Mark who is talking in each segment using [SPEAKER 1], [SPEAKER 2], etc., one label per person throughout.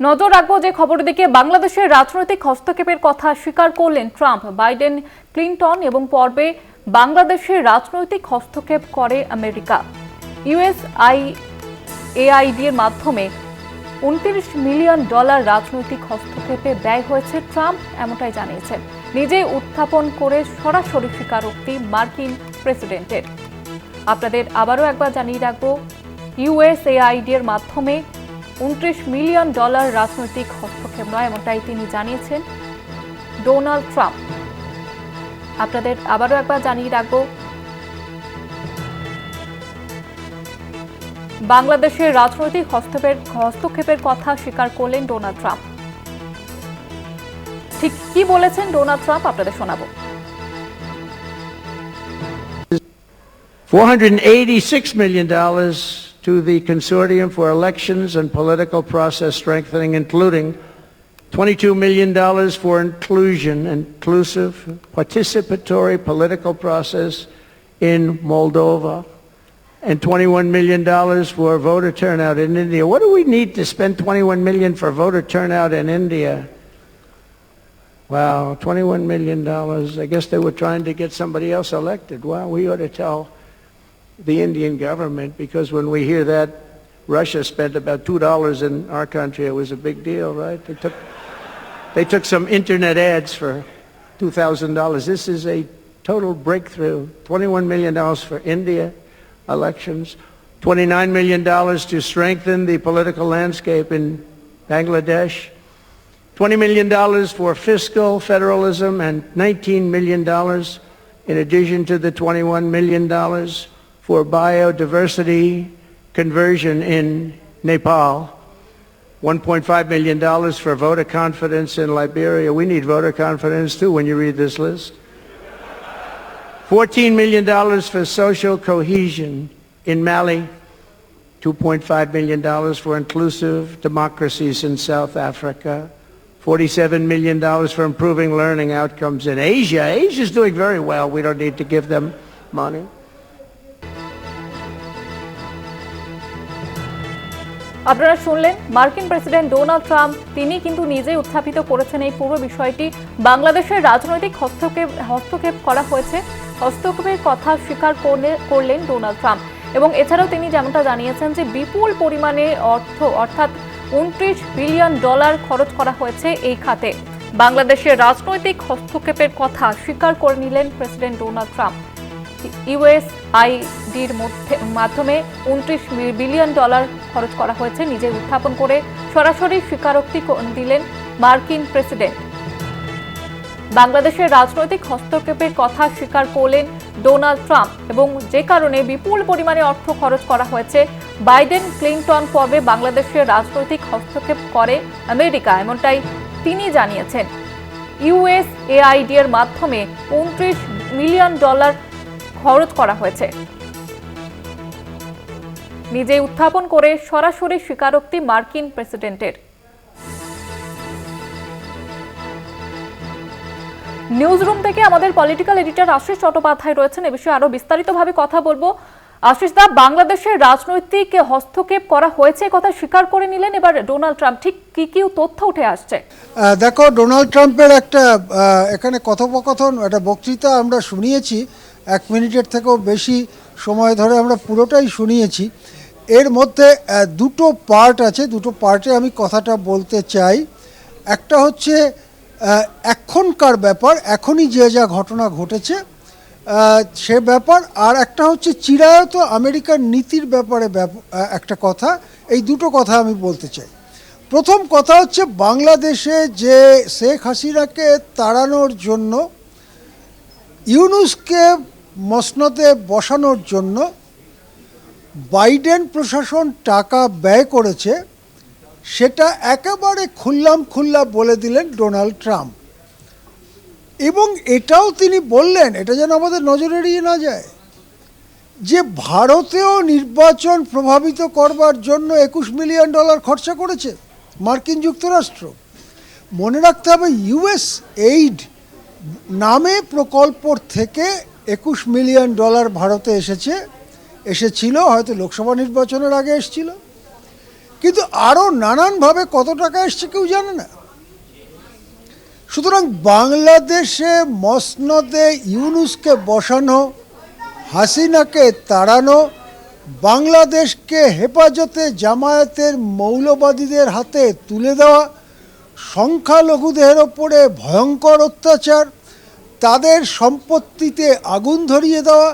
[SPEAKER 1] নজর রাখব যে খবরের দিকে বাংলাদেশের রাজনৈতিক হস্তক্ষেপের কথা স্বীকার করলেন ট্রাম্প। বাইডেন, ক্লিনটন এবং পর্বে বাংলাদেশের রাজনৈতিক হস্তক্ষেপ করে আমেরিকা। ইউএসআই এআইডি এর মাধ্যমে উনত্রিশ মিলিয়ন ডলার রাজনৈতিক হস্তক্ষেপে ব্যয় হয়েছে ট্রাম্প, এমনটাই জানিয়েছেন। নিজেই উত্থাপন করে সরাসরি স্বীকারোক্তি মার্কিন প্রেসিডেন্টের। আপনাদের আবারও একবার জানিয়ে রাখব ইউএসএআইডি এর মাধ্যমে উনত্রিশ মিলিয়ন ডলার রাজনৈতিক হস্তক্ষেপ নয়, এমনটাই তিনি জানিয়েছেন ডোনাল্ড ট্রাম্প। আপনাদের আবারও একবার জানিয়ে রাখব, বাংলাদেশের রাজনৈতিক হস্তক্ষেপের হস্তক্ষেপের কথা স্বীকার করলেন ডোনাল্ড ট্রাম্প। ঠিক কি বলেছেন ডোনাল্ড ট্রাম্প? আপনাদের শোনাবো।
[SPEAKER 2] $486 million to the Consortium for Elections and Political Process Strengthening, including $22 million for inclusion, inclusive, participatory political process in Moldova, and $21 million for voter turnout in India. What do we need to spend 21 million for voter turnout in India? Wow, $21 million. I guess they were trying to get somebody else elected. Wow, we ought to tell the Indian government because when we hear that Russia spent about $2 in our country, it was a big deal, right? They took, they took some internet ads for $2,000. This is a total breakthrough. $21 million for India elections, $29 million to strengthen the political landscape in Bangladesh, $20 million for fiscal federalism, and $19 million in addition to the $21 million for biodiversity conversion in Nepal, $1.5 million for voter confidence in Liberia. We need voter confidence too when you read this list. $14 million for social cohesion in Mali, $2.5 million for inclusive democracies in South Africa, $47 million for improving learning outcomes in Asia. Asia is doing very well. We don't need to give them money.
[SPEAKER 1] আপনারা শুনলেন মার্কিন president Donald Trump. তিনি কিন্তু নিজেই উত্থাপিত করেছেন এই পুরো বিষয়টি। বাংলাদেশের রাজনৈতিক হস্তক্ষেপ হস্তক্ষেপ করা হয়েছে। হস্তক্ষেপের কথা স্বীকার করলে- করলেন ডোনাল্ড ট্রাম্প। এবং এছাড়াও তিনি যেমনটা জানিয়েছেন যে বিপুল পরিমাণে অর্থ, অর্থাৎ উনত্রিশ বিলিয়ন ডলার খরচ করা হয়েছে এই খাতে। বাংলাদেশের রাজনৈতিক হস্তক্ষেপের কথা স্বীকার করে নিলেন প্রেসিডেন্ট ডোনাল্ড ট্রাম্প। ইউএসআইডির মধ্যে মাধ্যমে উনত্রিশ বিলিয়ন ডলার খরচ করা হয়েছে। নিজে উত্থাপন করে সরাসরি স্বীকারোক্তি দিলেন মার্কিন প্রেসিডেন্ট। বাংলাদেশের রাজনৈতিক হস্তক্ষেপের কথা স্বীকার করলেন ডোনাল্ড ট্রাম্প এবং যে কারণে বিপুল পরিমাণে অর্থ খরচ করা হয়েছে। বাইডেন ক্লিনটন পর্বে বাংলাদেশের রাজনৈতিক হস্তক্ষেপ করে আমেরিকা, এমনটাই তিনি জানিয়েছেন। ইউএসএআইডি এর মাধ্যমে উনত্রিশ মিলিয়ন ডলার খরচ করা হয়েছে। নিজে উত্থাপন করে সরাসরি স্বীকারোক্তি মার্কিন প্রেসিডেন্টের। নিউজ রুম থেকে আমাদের পলিটিক্যাল এডিটর আশিস চট্টোপাধ্যায় রয়েছেন। এ বিষয়ে আরও বিস্তারিতভাবে কথা বলব। আশিস দা, বাংলাদেশের রাজনৈতিক হস্তক্ষেপ করা হয়েছে কথা স্বীকার করে নিলেন। এবার ডোনাল্ড ট্রাম্প ঠিক কি কি তথ্য উঠে আসছে?
[SPEAKER 3] দেখো, ডোনাল্ড ট্রাম্পের একটা এখানে কথোপকথন, একটা বক্তৃতা আমরা শুনিয়েছি। এক মিনিটের থেকেও বেশি সময় ধরে আমরা পুরোটাই শুনিয়েছি। এর মধ্যে দুটো পার্ট আছে। দুটো পার্টে আমি কথাটা বলতে চাই। একটা হচ্ছে এখনকার ব্যাপার, এখনই যে যা ঘটনা ঘটেছে সে ব্যাপার। আর একটা হচ্ছে, চিরায়ত আমেরিকার নীতির ব্যাপারে ব্যাপ- একটা কথা। এই দুটো কথা আমি বলতে চাই। প্রথম কথা হচ্ছে, বাংলাদেশে যে শেখ হাসিনাকে তাড়ানোর জন্য ইউনুসকে মসনদে বসানোর জন্য বাইডেন প্রশাসন টাকা ব্যয় করেছে, সেটা একেবারে খুল্লাম খুল্লা বলে দিলেন ডোনাল্ড ট্রাম্প। এবং এটাও তিনি বললেন, এটা যেন আমাদের নজর এড়িয়ে না যায়, যে ভারতেও নির্বাচন প্রভাবিত করবার জন্য একুশ মিলিয়ন ডলার খরচা করেছে মার্কিন যুক্তরাষ্ট্র। মনে রাখতে হবে, ইউএস এইড নামে প্রকল্পর থেকে একুশ মিলিয়ন ডলার ভারতে এসেছে, এসেছিল হয়তো লোকসভা নির্বাচনের আগে এসেছিল। কিন্তু আরও নানানভাবে কত টাকা এসছে কেউ জানে না। সুতরাং বাংলাদেশে মসনদে ইউনুসকে বসানো, হাসিনাকে তাড়ানো, বাংলাদেশকে হেফাজতে জামায়াতের মৌলবাদীদের হাতে তুলে দেওয়া, সংখ্যালঘুদের ওপরে ভয়ঙ্কর অত্যাচার তাদের সম্পত্তিতে আগুন ধরিয়ে দেওয়া,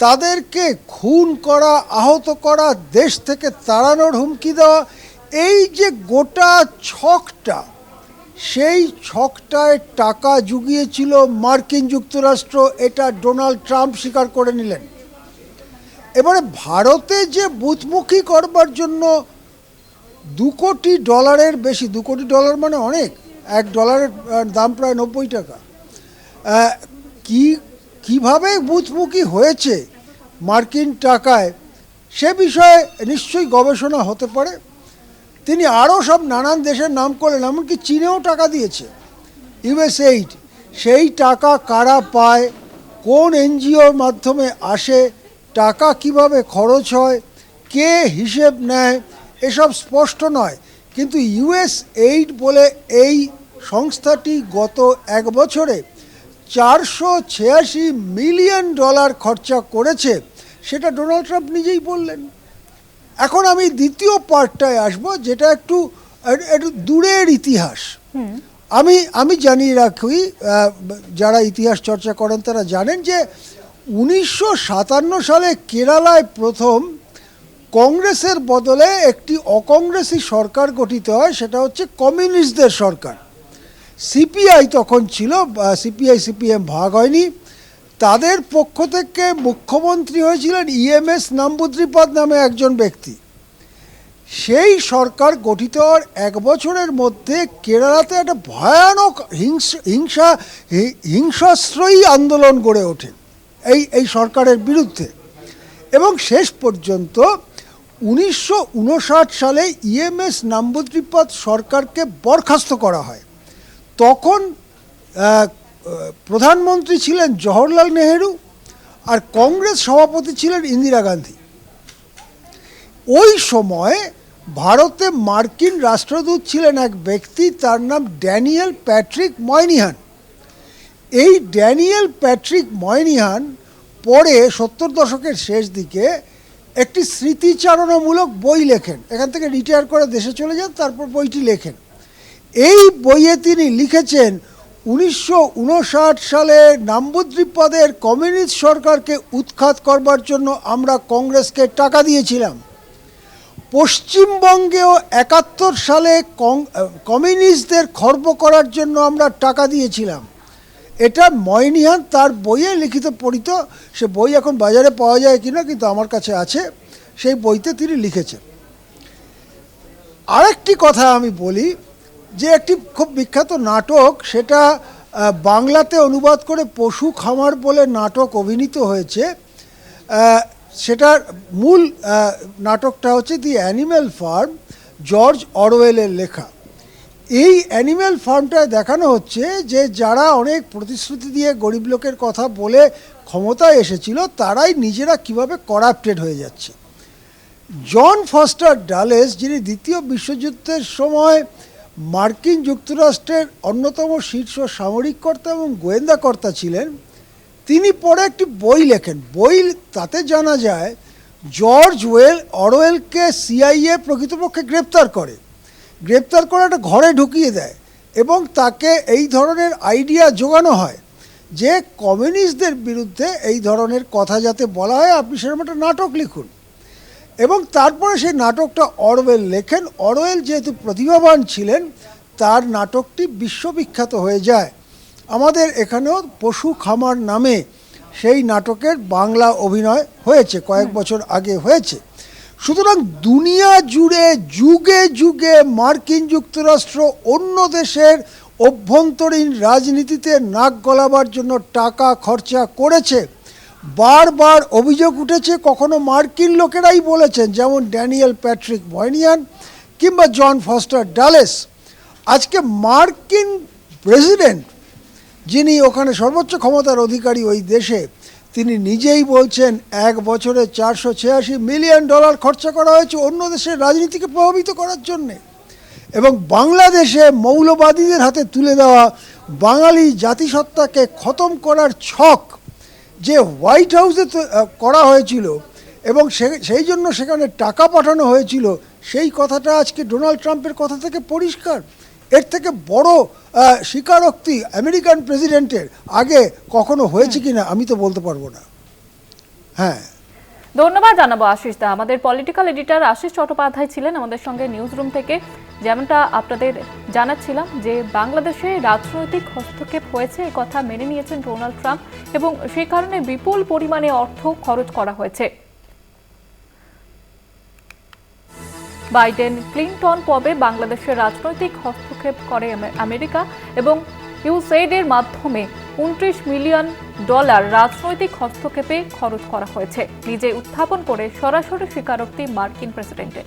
[SPEAKER 3] তাদেরকে খুন করা, আহত করা, দেশ থেকে তাড়ানোর হুমকি দেওয়া, এই যে গোটা ছকটা, সেই ছকটায় টাকা জুগিয়েছিল মার্কিন যুক্তরাষ্ট্র, এটা ডোনাল্ড ট্রাম্প স্বীকার করে নিলেন। এবারে ভারতে যে বুথমুখী করবার জন্য দু কোটি ডলারের বেশি, দু কোটি ডলার মানে অনেক, এক ডলারের দাম প্রায় নব্বই টাকা। কি, কীভাবে বুথমুখী হয়েছে মার্কিন টাকায়, সে বিষয়ে নিশ্চয়ই গবেষণা হতে পারে। তিনি আরও সব নানান দেশের নাম করলেন, এমনকি চীনেও টাকা দিয়েছে। ইউএস এইড সেই টাকা কারা পায়, কোন এনজিওর মাধ্যমে আসে, টাকা কীভাবে খরচ হয়, কে হিসেব নেয়, এসব স্পষ্ট নয়। কিন্তু ইউএস এইড বলে এই সংস্থাটি গত এক বছরে চারশো ছিয়াশি মিলিয়ন ডলার খরচা করেছে। সেটা ডোনাল্ড ট্রাম্প নিজেই বললেন। এখন আমি দ্বিতীয় পার্টটায় আসব যেটা একটু একটু দূরের ইতিহাস। আমি আমি জানিয়ে রাখি যারা ইতিহাস চর্চা করেন তারা জানেন যে উনিশশো সাতান্ন সালে কেরালায় প্রথম কংগ্রেসের বদলে একটি অকংগ্রেসি সরকার গঠিত হয় সেটা হচ্ছে কমিউনিস্টদের সরকার। সিপিআই তখন ছিল সিপিআই, সিপিএম ভাগ হয়নি। তাদের পক্ষ থেকে মুখ্যমন্ত্রী হয়েছিলেন ইএমএস নাম্বুদ্রিপাদ নামে একজন ব্যক্তি। সেই সরকার গঠিত হওয়ার এক বছরের মধ্যে কেরালাতে একটা ভয়ানক হিংস, হিংসা হিংসাশ্রয়ী আন্দোলন গড়ে ওঠে, এই এই সরকারের বিরুদ্ধে। এবং শেষ পর্যন্ত উনিশশো উনষাট সালে ইএমএস নাম্বুদ্রিপাদ সরকারকে বরখাস্ত করা হয়। তখন প্রধানমন্ত্রী ছিলেন জওহরলাল নেহেরু আর কংগ্রেস সভাপতি ছিলেন ইন্দিরা গান্ধী। ওই সময় ভারতে মার্কিন রাষ্ট্রদূত ছিলেন এক ব্যক্তি, তার নাম ড্যানিয়েল প্যাট্রিক ময়নিহান। এই ড্যানিয়েল প্যাট্রিক ময়নিহান পরে সত্তর দশকের শেষ দিকে একটি স্মৃতিচারণামূলক বই লেখেন। এখান থেকে রিটায়ার করে দেশে চলে যান, তারপর বইটি লেখেন। এই বইয়ে তিনি লিখেছেন, উনিশশো উনষাট সালে নাম্বুদ্রিপদের কমিউনিস্ট সরকারকে উৎখাত করবার জন্য আমরা কংগ্রেসকে টাকা দিয়েছিলাম। পশ্চিমবঙ্গেও একাত্তর সালে কমিউনিস্টদের খর্ব করার জন্য আমরা টাকা দিয়েছিলাম। এটা ময়নিহান তার বইয়ে লিখিত পড়িত, সে বই এখন বাজারে পাওয়া যায় কিনা কিন্তু আমার কাছে আছে, সেই বইতে তিনি লিখেছেন। আরেকটি কথা আমি বলি যে একটি খুব বিখ্যাত নাটক, সেটা বাংলাতে অনুবাদ করে পশু খামার বলে নাটক অভিনীত হয়েছে। সেটার মূল নাটকটা হচ্ছে দি অ্যানিম্যাল ফার্ম জর্জ অরওয়েলের লেখা। এই অ্যানিম্যাল ফার্মটায় দেখানো হচ্ছে যে, যারা অনেক প্রতিশ্রুতি দিয়ে গরিব লোকের কথা বলে ক্ষমতায় এসেছিল, তারাই নিজেরা কীভাবে করাপ্টেড হয়ে যাচ্ছে। জন ফস্টার ডালেস, যিনি দ্বিতীয় বিশ্বযুদ্ধের সময় মার্কিন যুক্তরাষ্ট্রের অন্যতম শীর্ষ সামরিক কর্তা এবং গোয়েন্দা কর্তা ছিলেন। তিনি পরে একটি বই লেখেন। বই তাতে জানা যায়, জর্জ ওয়েল অরওয়েলকে সিআইএ প্রকৃতপক্ষে গ্রেপ্তার করে। গ্রেপ্তার করে একটা ঘরে ঢুকিয়ে দেয় এবং তাকে এই ধরনের আইডিয়া জোগানো হয় যে কমিউনিস্টদের বিরুদ্ধে এই ধরনের কথা যাতে বলা হয়। আপনি সেরকম একটা নাটক লিখুন। এবং তারপরে সেই নাটকটা অরওয়েল লেখেন। অরওয়েল যেহেতু প্রতিভাবান ছিলেন তার নাটকটি বিশ্ববিখ্যাত হয়ে যায়। আমাদের এখানেও পশু খামার নামে সেই নাটকের বাংলা অভিনয় হয়েছে কয়েক বছর আগে হয়েছে। সুতরাং দুনিয়া জুড়ে যুগে যুগে মার্কিন যুক্তরাষ্ট্র অন্য দেশের অভ্যন্তরীণ রাজনীতিতে নাক গলাবার জন্য টাকা খরচা করেছে। বারবার অভিযোগ উঠেছে, কখনো মার্কিন লোকেরাই বলেছেন, যেমন ড্যানিয়েল প্যাট্রিক ময়নিয়ান কিংবা জন ফস্টার ডালেস। আজকে মার্কিন প্রেসিডেন্ট, যিনি ওখানে সর্বোচ্চ ক্ষমতার অধিকারী ওই দেশে, তিনি নিজেই বলছেন, এক বছরে চারশো ছিয়াশি মিলিয়ন ডলার খরচা করা হয়েছে অন্য দেশের রাজনীতিকে প্রভাবিত করার জন্যে। এবং বাংলাদেশে মৌলবাদীদের হাতে তুলে দেওয়া বাঙালি জাতিসত্তাকে খতম করার ছক যে হোয়াইট হাউসে করা হয়েছিল এবং সে- সেই জন্য সেখানে টাকা পাঠানো হয়েছিল সেই কথাটা আজকে ডোনাল্ড ট্রাম্পের কথা থেকে পরিষ্কার। এর থেকে বড় স্বীকারোক্তি আমেরিকান প্রেসিডেন্টের আগে কখনো হয়েছে কিনা আমি তো বলতে পারব না। হ্যাঁ।
[SPEAKER 1] ধন্যবাদ জানাব আশিস দা আমাদের পলিটিক্যাল এডিটর আশিস চট্টোপাধ্যায় ছিলেন আমাদের সঙ্গে নিউজ রুম থেকে। যেমনটা আপনাদের জানাচ্ছিলাম যে বাংলাদেশে রাজনৈতিক হস্তক্ষেপ হয়েছে কথা মেনে নিয়েছেন ডোনাল্ড ট্রাম্প এবং সেই কারণে বিপুল পরিমাণে অর্থ খরচ করা হয়েছে। বাইডেন ক্লিনটন পবে বাংলাদেশের রাজনৈতিক হস্তক্ষেপ করে আমেরিকা এবং ইউসেইডের মাধ্যমে উনত্রিশ মিলিয়ন ডলার রাজনৈতিক হস্তক্ষেপে খরচ করা হয়েছে। নিজে উত্থাপন করে সরাসরি স্বীকারোক্তি মার্কিন প্রেসিডেন্টের।